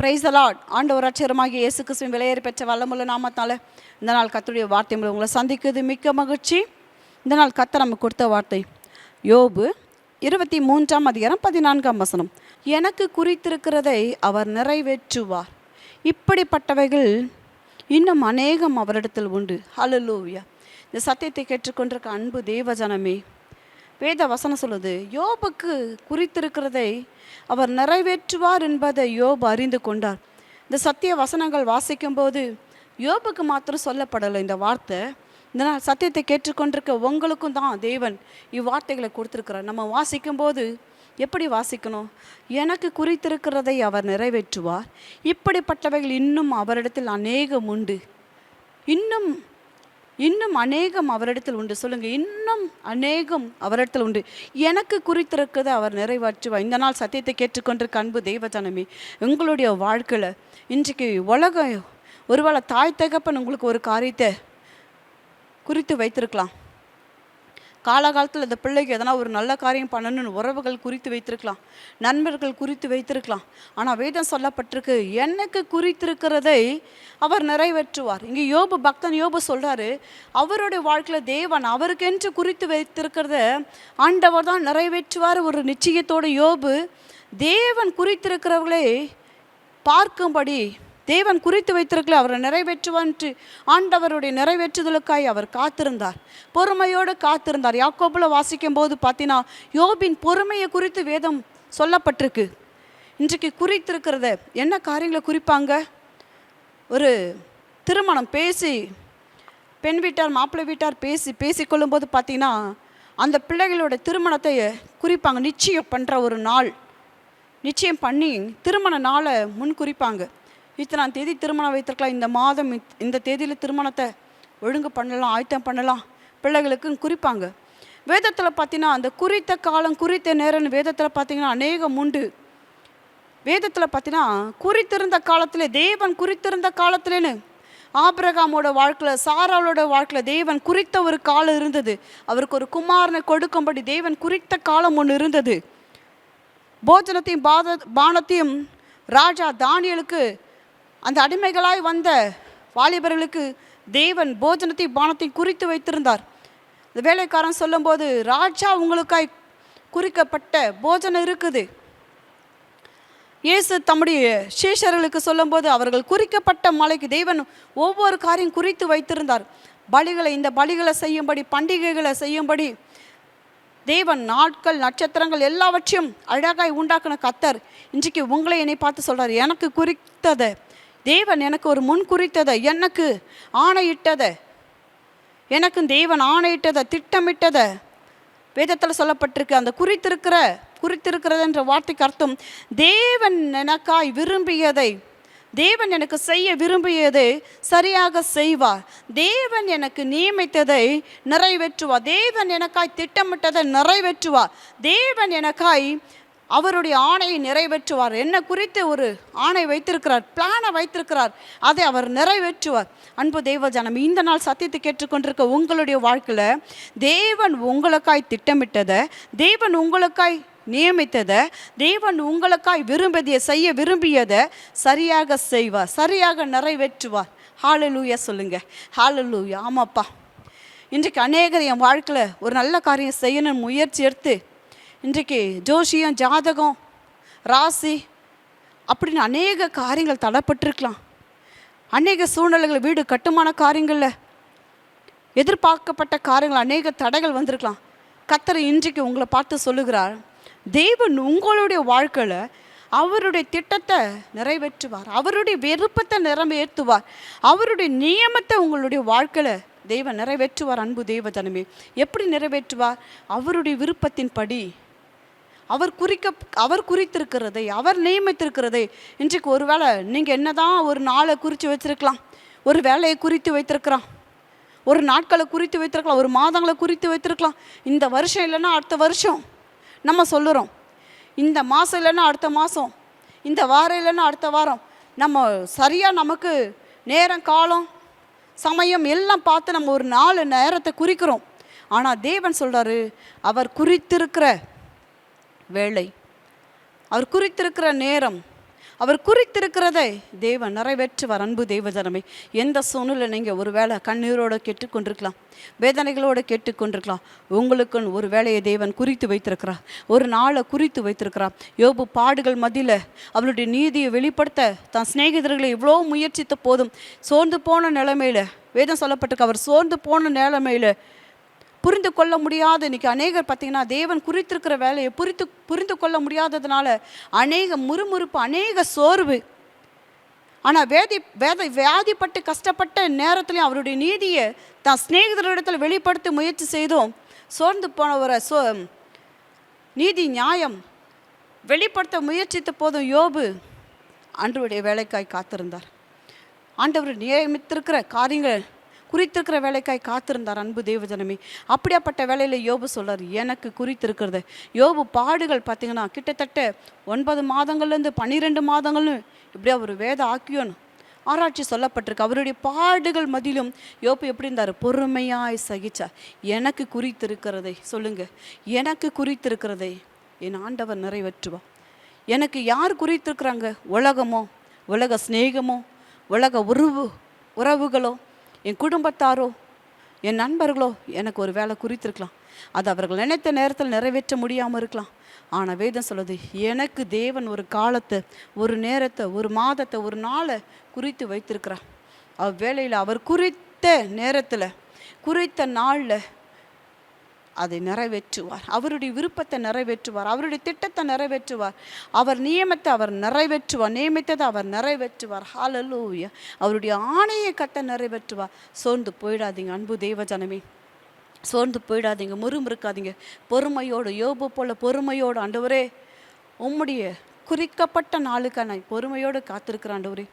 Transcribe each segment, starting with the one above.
Price allot ஆண்டவர் அச்சரமாகி இயேசு கிறிஸ்துவின் விலையேறி பெற்ற வல்லமுள்ள நாமத்தால் இந்த நாள் கத்தருடைய வார்த்தை மூலம் உங்களை சந்திக்குது மிக்க மகிழ்ச்சி. இந்த நாள் கத்த நமக்கு கொடுத்த வார்த்தை. யோபு இருபத்தி மூன்றாம் அதிகாரம் பதினான்காம் வசனம். எனக்கு குறித்திருக்கிறதை அவர் நிறைவேற்றுவார். இப்படிப்பட்டவைகள் இன்னும் அநேகம் அவரிடத்தில் உண்டு. ஹலலூவியா இந்த சத்தியத்தை கேட்டுக்கொண்டிருக்க அன்பு தேவஜனமே வேத வசனம் சொல்லுது யோபுக்கு குறித்திருக்கிறதை அவர் நிறைவேற்றுவார் என்பதை யோபு அறிந்து கொண்டார். இந்த சத்திய வசனங்கள் வாசிக்கும்போது யோபுக்கு மாத்திரம் சொல்லப்படலை இந்த வார்த்தை. இந்த நாள் சத்தியத்தை கேட்டுக்கொண்டிருக்க உங்களுக்கும் தான் தேவன் இவ்வார்த்தைகளை கொடுத்துருக்கிறார். நம்ம வாசிக்கும்போது எப்படி வாசிக்கணும்? எனக்கு குறித்திருக்கிறதை அவர் நிறைவேற்றுவார். இப்படிப்பட்டவைகள் இன்னும் அவரிடத்தில் அநேகம் உண்டு. இன்னும் இன்னும் அநேகம் அவரிடத்தில் உண்டு. சொல்லுங்க இன்னும் அநேகம் அவரிடத்தில் உண்டு. எனக்கு குறித்திருக்கிறதை அவர் நிறைவாற்றுவார் இந்த நாள் சத்தியத்தை கேட்டுக்கொண்டிருக்க அன்பு தெய்வஜனமே உங்களுடைய வாழ்க்கையில் இன்றைக்கு உலகம் ஒருவேளை தாய் தகப்பன் உங்களுக்கு ஒரு காரியத்தை குறித்து வைத்திருக்கலாம். காலகாலத்தில் இந்த பிள்ளைக்கு எதனா ஒரு நல்ல காரியம் பண்ணணும்னு உறவுகள் குறித்து வைத்திருக்கலாம். நண்பர்கள் குறித்து வைத்திருக்கலாம். ஆனால் வேதம் சொல்லப்பட்டிருக்கு எனக்கு குறித்திருக்கிறதை அவர் நிறைவேற்றுவார். இங்கே யோபு பக்தன் யோபு சொல்கிறாரு அவருடைய வாழ்க்கையில் தேவன் அவருக்கென்று குறித்து வைத்திருக்கிறத ஆண்டவர் தான் நிறைவேற்றுவார். ஒரு நிச்சயத்தோட யோபு தேவன் குறித்திருக்கிறவர்களை பார்க்கும்படி தேவன் குறித்து வைத்திருக்கல அவரை நிறைவேற்றுவான்ட்டு ஆண்டவருடைய நிறைவேற்றுதலுக்காய் அவர் காத்திருந்தார். பொறுமையோடு காத்திருந்தார். யாக்கோபுல வாசிக்கும் போது பார்த்தீங்கன்னா யோபின் பொறுமையை குறித்து வேதம் சொல்லப்பட்டிருக்கு. இன்றைக்கு குறித்திருக்கிறத என்ன காரியங்களை குறிப்பாங்க? ஒரு திருமணம் பேசி பெண் வீட்டார் மாப்பிள்ளை வீட்டார் பேசி பேசிக்கொள்ளும்போது பார்த்தீங்கன்னா அந்த பிள்ளைகளோட திருமணத்தை குறிப்பாங்க. நிச்சயம் பண்ணுற ஒரு நாள். நிச்சயம் பண்ணி திருமண நாளை முன் குறிப்பாங்க. இத்தனாம் தேதி திருமணம் வைத்திருக்கலாம். இந்த மாதம் இந்த தேதியில் திருமணத்தை ஒழுங்கு பண்ணலாம் ஆயத்தம் பண்ணலாம். பிள்ளைகளுக்குன்னு குறிப்பாங்க. வேதத்தில் பார்த்தீங்கன்னா அந்த குறித்த காலம் குறித்த நேரம்னு வேதத்தில் பார்த்தீங்கன்னா அநேகம் உண்டு. வேதத்தில் பார்த்தீங்கன்னா குறித்திருந்த காலத்தில் தேவன் குறித்திருந்த காலத்திலேன்னு. ஆபிரகாமோட வாழ்க்கையில் சாராளோட வாழ்க்கையில் தேவன் குறித்த ஒரு காலம் இருந்தது. அவருக்கு ஒரு குமாரனை கொடுக்கும்படி தேவன் குறித்த காலம் ஒன்று இருந்தது. போஜனத்தையும் பாத பானத்தையும் ராஜா தானியலுக்கு அந்த அடிமைகளாய் வந்த வாலிபர்களுக்கு தேவன் போஜனத்தையும் பானத்தையும் குறித்து வைத்திருந்தார். இந்த வேலைக்காரன் சொல்லும்போது ராஜா உங்களுக்காய் குறிக்கப்பட்ட போஜனம் இருக்குது. இயேசு தம்முடைய சீஷர்களுக்கு சொல்லும்போது அவர்கள் குறிக்கப்பட்ட மலைக்கு தேவன் ஒவ்வொரு காரியம் குறித்து வைத்திருந்தார். பலிகளை இந்த பலிகளை செய்யும்படி பண்டிகைகளை செய்யும்படி தேவன் நாட்கள் நட்சத்திரங்கள் எல்லாவற்றையும் அழகாய் உண்டாக்கின கத்தர் இன்றைக்கு உங்களை என்னை பார்த்து சொல்கிறார் எனக்கு குறித்ததை தேவன் எனக்கு ஒரு முன் குறித்ததை எனக்கு ஆணையிட்டதை எனக்கு தேவன் ஆணையிட்டதை திட்டமிட்டதை வேதத்தில் சொல்லப்பட்டிருக்கு. அந்த குறித்திருக்கிற குறித்திருக்கிறதுன்ற வார்த்தைக்கு அர்த்தம் தேவன் எனக்காய் விரும்பியதை தேவன் எனக்கு செய்ய விரும்பியதை சரியாக செய்வார். தேவன் எனக்கு நியமித்ததை நிறைவேற்றுவார். தேவன் எனக்காய் திட்டமிட்டதை நிறைவேற்றுவார். தேவன் எனக்காய் அவருடைய ஆணையை நிறைவேற்றுவார். என்ன குறித்து ஒரு ஆணை வைத்திருக்கிறார் பிளானை வைத்திருக்கிறார். அதை அவர் நிறைவேற்றுவார். அன்பு தெய்வ ஜனம் இந்த நாள் சத்தியத்தை கேட்டுக்கொண்டிருக்க உங்களுடைய வாழ்க்கையில் தேவன் உங்களுக்காய் திட்டமிட்டதை தேவன் உங்களுக்காய் நியமித்ததை தேவன் உங்களுக்காய் விரும்பியதை செய்ய விரும்பியதை சரியாக செய்வார் சரியாக நிறைவேற்றுவார். ஹாலலூயா சொல்லுங்க. ஹாலலூயா ஆமாப்பா. இன்றைக்கு அநேகர் என் வாழ்க்கையில் ஒரு நல்ல காரியம் செய்யணும்னு முயற்சி எடுத்து இன்றைக்கு ஜோஷியம் ஜாதகம் ராசி அப்படின்னு அநேக காரியங்கள் தடைப்பட்டிருக்கலாம். அநேக சூழ்நிலைகள் வீடு கட்டுமான காரியங்களில் எதிர்பார்க்கப்பட்ட காரியங்கள் அநேக தடைகள் வந்திருக்கலாம். கத்தர் இன்றைக்கு உங்களை பார்த்து சொல்லுகிறார் தேவன் உங்களுடைய வாழ்க்கையில் அவருடைய திட்டத்தை நிறைவேற்றுவார். அவருடைய விருப்பத்தை நிறைவேற்றுவார். அவருடைய நியமத்தை உங்களுடைய வாழ்க்கையில் தெய்வம் நிறைவேற்றுவார் அன்பு தெய்வதனமே எப்படி நிறைவேற்றுவார்? அவருடைய விருப்பத்தின்படி அவர் குறிக்க அவர் குறித்திருக்கிறதை அவர் நியமித்திருக்கிறதை இன்றைக்கு ஒருவேளை நீங்கள் என்ன தான் ஒரு நாளை குறித்து வச்சுருக்கலாம் ஒரு வேலையை குறித்து வைத்திருக்கலாம் ஒரு நாட்களை குறித்து வைத்திருக்கலாம் ஒரு மாதங்களை குறித்து வைத்திருக்கலாம் இந்த வருஷம் இல்லைன்னா அடுத்த வருஷம் நம்ம சொல்லுறோம். இந்த மாதம் இல்லைன்னா அடுத்த மாதம் இந்த வாரம் இல்லைன்னா அடுத்த வாரம் நம்ம சரியாக நமக்கு நேரம் காலம் சமயம் எல்லாம் பார்த்து நம்ம ஒரு நாலு நேரத்தை குறிக்கிறோம். ஆனால் தேவன் சொல்கிறாரு அவர் குறித்திருக்கிற வேலை அவர் குறித்திருக்கிற நேரம் அவர் குறித்திருக்கிறதை தேவன் நிறைவேற்றுவார். அன்பு தேவஜனமே எந்த சூழ்நிலை நீங்கள் ஒரு வேளை கண்ணீரோடு கேட்டுக்கொண்டிருக்கலாம் வேதனைகளோடு கேட்டுக்கொண்டிருக்கலாம் உங்களுக்குன்னு ஒரு வேலையை தேவன் குறித்து வைத்திருக்கிறார் ஒரு நாளை குறித்து வைத்திருக்கிறார். யோபு பாடுகள் மதியில் அவளுடைய நீதியை வெளிப்படுத்த தன் சிநேகிதர்களை இவ்வளோ முயற்சித்த போதும் சோர்ந்து போன நிலைமையில் வேதம் சொல்லப்பட்டிருக்கு அவர் சோர்ந்து போன நிலைமையில் புரிந்து கொள்ள முடியாத. இன்றைக்கி அநேகர் பார்த்தீங்கன்னா தேவன் குறித்திருக்கிற வேலையை புரித்து புரிந்து கொள்ள முடியாததுனால அநேக முறுமுறுப்பு அநேக சோர்வு. ஆனால் வேதி வேத வியாதிப்பட்டு கஷ்டப்பட்ட நேரத்துலையும் அவருடைய நீதியை தான் சிநேகிதரிடத்தில் வெளிப்படுத்த முயற்சி செய்தோம். சோர்ந்து போனவரை சோ நீதி நியாயம் வெளிப்படுத்த முயற்சித்த போதும் யோபு ஆண்டவருடைய வேலைக்காய் காத்திருந்தார். ஆண்டவர் நியமித்திருக்கிற காரியங்கள் குறித்திருக்கிற வேலைக்காய் காத்திருந்தார் அன்பு தேவஜனமே. அப்படியாப்பட்ட வேலையில் யோபு சொல்கிறார் எனக்கு குறித்திருக்கிறது. யோபு பாடுகள் பார்த்தீங்கன்னா கிட்டத்தட்ட ஒன்பது மாதங்கள்லேருந்து பன்னிரெண்டு மாதங்களும் இப்படியா ஒரு வேத ஆக்கியோன்னு ஆராய்ச்சி சொல்லப்பட்டிருக்கு. அவருடைய பாடுகள் மதியிலும் யோபு எப்படி இருந்தார்? பொறுமையாய் சகிச்சார் எனக்கு குறித்திருக்கிறதை சொல்லுங்க. எனக்கு குறித்திருக்கிறதை என் ஆண்டவர் நிறைவேற்றுவா. எனக்கு யார் குறித்திருக்கிறாங்க? உலகமோ? உலக சிநேகமோ? உலக உறவு உறவுகளோ? என் குடும்பத்தாரோ என் நண்பர்களோ எனக்கு ஒரு வேலை குறித்திருக்கலாம். அது அவர்கள் நினைத்த நேரத்தில் நிறைவேற்ற முடியாமல் இருக்கலாம். ஆனால் வேதம் சொல்லுது எனக்கு தேவன் ஒரு காலத்தை ஒரு நேரத்தை ஒரு மாதத்தை ஒரு நாளை குறித்து வைத்திருக்கிறார். அவ்வேளையில் அவர் குறித்த நேரத்தில் குறித்த நாளில் அதை நிறைவேற்றுவார். அவருடைய விருப்பத்தை நிறைவேற்றுவார். அவருடைய திட்டத்தை நிறைவேற்றுவார். அவர் நியமத்தை அவர் நிறைவேற்றுவார். நியமித்ததை அவர் நிறைவேற்றுவார். ஹalleluya அவருடைய ஆணையை கட்ட நிறைவேற்றுவார். சோர்ந்து போயிடாதீங்க அன்பு தேவஜனமே. சோர்ந்து போயிடாதீங்க முறுமுறுக்காதீங்க. பொறுமையோடு யோபு போல பொறுமையோடு ஆண்டவரே உம்முடைய குறிக்கப்பட்ட நாளுக்கு நான் பொறுமையோடு காத்திருக்கிறேன் ஆண்டவரே.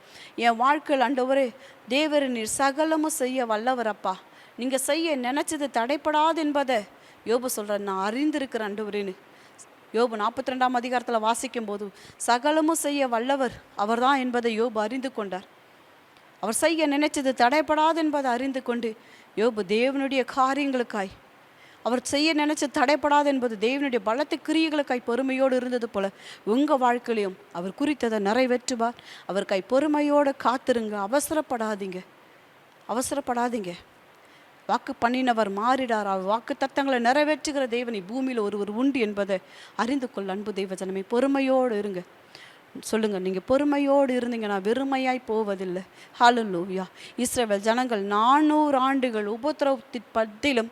என் வாழ்க்கையில் ஆண்டவரே தேவர் நீர் சகலமும் செய்ய வல்லவரப்பா. நீங்கள் செய்ய நினச்சது தடைப்படாது என்பதை யோபு சொல்கிறார் நான் அறிந்திருக்கிறேன் ஆண்டவரேன்னு. யோபு நாற்பத்தி ரெண்டாம் அதிகாரத்தில் வாசிக்கும் போது சகலமும் செய்ய வல்லவர் அவர்தான் என்பதை யோபு அறிந்து கொண்டார். அவர் செய்ய நினைச்சது தடைப்படாது என்பதை அறிந்து கொண்டு யோபு தேவனுடைய காரியங்களுக்காய் அவர் செய்ய நினைச்ச தடைப்படாது என்பது தேவனுடைய பலத்த கிரியைகளுக்காய் பொறுமையோடு இருந்தது போல உங்கள் வாழ்க்கையிலையும் அவர் குறித்ததை நிறைவேற்றுவார். அவர் கை பொறுமையோடு காத்திருங்க அவசரப்படாதீங்க. அவசரப்படாதீங்க. வாக்கு பண்ணினவர் மாறிடார்? அவர் வாக்கு தத்தங்களை நிறைவேற்றுகிற தேவனை பூமியில் ஒருவர் உண்டு என்பதை அறிந்து கொள் அன்பு தெய்வ ஜனமே பொறுமையோடு இருங்க. சொல்லுங்கள் நீங்கள் பொறுமையோடு இருந்தீங்கன்னா வெறுமையாய் போவதில்லை. ஹalleluya இஸ்ரவேல் ஜனங்கள் நானூறு ஆண்டுகள் உபத்திரவத்தின் பத்திலும்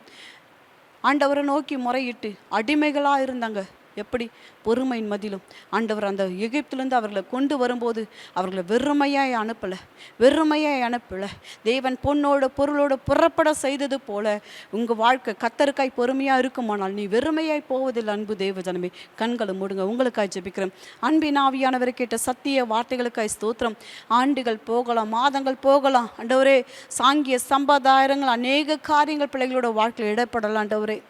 ஆண்டவரை நோக்கி முறையிட்டு அடிமைகளாக இருந்தாங்க எப்படி பொறுமையின் மதிலும். ஆண்டவர் அந்த எகிப்திலிருந்து அவர்களை கொண்டு வரும்போது அவர்களை வெறுமையாய் அனுப்பலை. வெறுமையாய் அனுப்பலை. தேவன் பொண்ணோட பொருளோட புறப்பட செய்தது போல உங்கள் வாழ்க்கை கத்தருக்காய் பொறுமையாக இருக்குமானால் நீ வெறுமையாய் போவதில்லை அன்பு தேவ ஜனமே கண்களை மூடுங்க. உங்களுக்காய் ஜெபிக்கிறேன் அன்பின் ஆவியானவரை கேட்ட சத்திய வார்த்தைகளுக்காய் ஸ்தோத்திரம். ஆண்டுகள் போகலாம் மாதங்கள் போகலாம். ஆண்டவரே சாங்கிய சம்பாதாயங்கள் அநேக காரியங்கள் பிள்ளைகளோட வாழ்க்கையில் இடப்படலாம். ஆண்டவரே.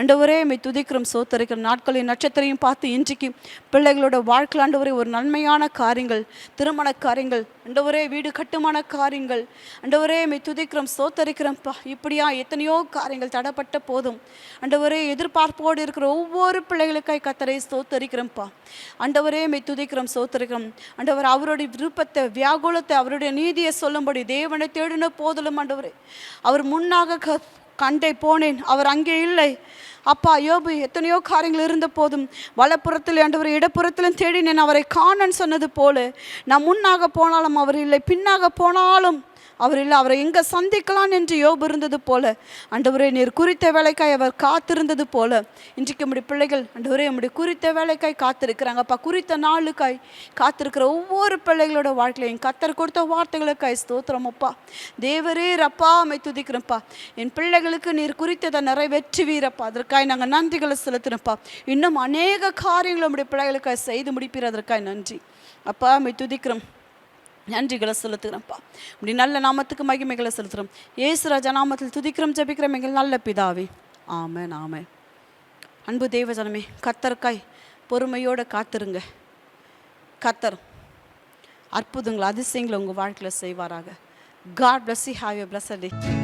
ஆண்டவரே மை துதிக்கிறோம் சோத்தரிக்கிற நாட்களின் நட்சத்திரையும் பார்த்து இன்றைக்கு பிள்ளைகளோட வாழ்க்கையில் ஆண்டவரே ஒரு நன்மையான காரியங்கள் திருமண காரியங்கள் ஆண்டவரே வீடு கட்டுமான காரியங்கள். ஆண்டவரே மை துதிக்கிறோம் சோத்தரிக்கிறோம்ப்பா இப்படியா எத்தனையோ காரியங்கள் தடப்பட்ட போதும். ஆண்டவரே எதிர்பார்ப்போடு இருக்கிற ஒவ்வொரு பிள்ளைகளுக்காய் கத்தரை சோத்தரிக்கிறோம்ப்பா ஆண்டவரே மை துதிக்கிறோம் சோத்தரிக்கிறோம். ஆண்டவர் அவருடைய விருப்பத்தை வியாகுலத்தை அவருடைய நீதியை சொல்லும்படி தேவனை தேடின போதிலும் ஆண்டவரே அவர் முன்னாக கண்டே போனேன். அவர் அங்கே இல்லை. அப்பா யோபு எத்தனையோ காரியங்கள் இருந்த போதும் வலப்புறத்தில் ஆண்டவர் இடப்புறத்திலும் தேடினேன். அவரை காணன்னு சொன்னது போல நான் முன்னாக போனாலும் அவர் இல்லை பின்னாக போனாலும் அவர் இல்லை அவரை எங்கே சந்திக்கலாம் என்று யோபு இருந்தது போல. அண்டவரே நீர் குறித்த வேலைக்காய் அவர் காத்திருந்தது போல. இன்றைக்கு நம்முடைய பிள்ளைகள் அண்டவரே நம்முடைய குறித்த வேலைக்காய் காத்திருக்கிறாங்கப்பா குறித்த நாளுக்காய் காத்திருக்கிற ஒவ்வொரு பிள்ளைகளோட வாழ்க்கையிலையும் கத்தர் கொடுத்த வார்த்தைகளுக்காய் ஸ்தோத்திரமப்பா தேவரே ரப்பா அமை துதிக்கிறப்பா என் பிள்ளைகளுக்கு நீர் குறித்ததை நிறைவேற்றுவீரப்பா. அதற்காய் நாங்கள் நன்றிகளை செலுத்தினப்பா இன்னும் அநேக காரியங்கள் நம்முடைய பிள்ளைகளுக்காக செய்து முடிப்பீர். அதற்காய் நன்றி. அப்பா அமை துதிக்கிறோம். நன்றிகளை செலுத்துகிறேன்ப்பா. இப்படி நல்ல நாமத்துக்கு மகிமைகளை செலுத்துகிறோம். ஏசுராஜா நாமத்தில் துதிக்கிறோம் ஜபிக்கிறோம் எங்கள் நல்ல பிதாவே. ஆமென் ஆமென். அன்பு தேவஜனமே கத்தர்காய் பொறுமையோடு காத்திருங்க. கத்தர் அற்புதங்கள் அதிசயங்களை உங்கள் வாழ்க்கையில் செய்வாராக. God bless you have a bless day